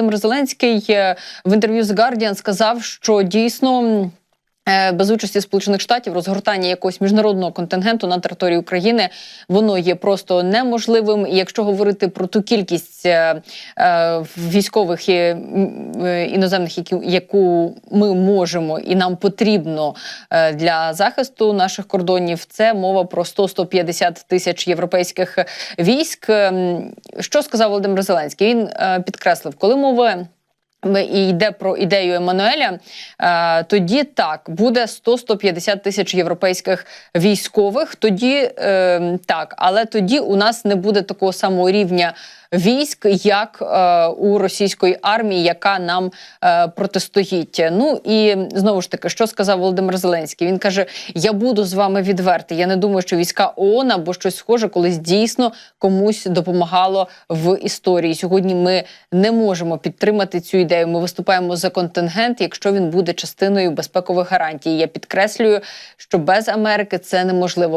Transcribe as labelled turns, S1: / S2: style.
S1: Володимир Зеленський е, в інтерв'ю з Guardian сказав, що дійсно. Е, Без участі Сполучених Штатів розгортання якогось міжнародного контингенту на території України воно є просто неможливим. І якщо говорити про ту кількість е, е, військових і, іноземних, яку ми можемо і нам потрібно для захисту наших кордонів, це мова про 100-150 тисяч європейських військ. Ем, Що сказав Володимир Зеленський? Він підкреслив, коли мова. І йде про ідею Еммануеля, е, тоді так буде 100-150 тисяч європейських військових. Тоді е, так, але тоді у нас не буде такого самого рівня військ, як е, у російської армії, яка нам е, протистоїть. Ну і знову ж таки, що сказав Володимир Зеленський? Він каже: Я буду з вами відвертий. Я не думаю, що війська ООН або щось схоже колись дійсно комусь допомагало в історії. Сьогодні ми не можемо підтримати цю ідею. Ми виступаємо за контингент, якщо він буде частиною безпекових гарантій. Я підкреслюю, що без Америки це неможливо.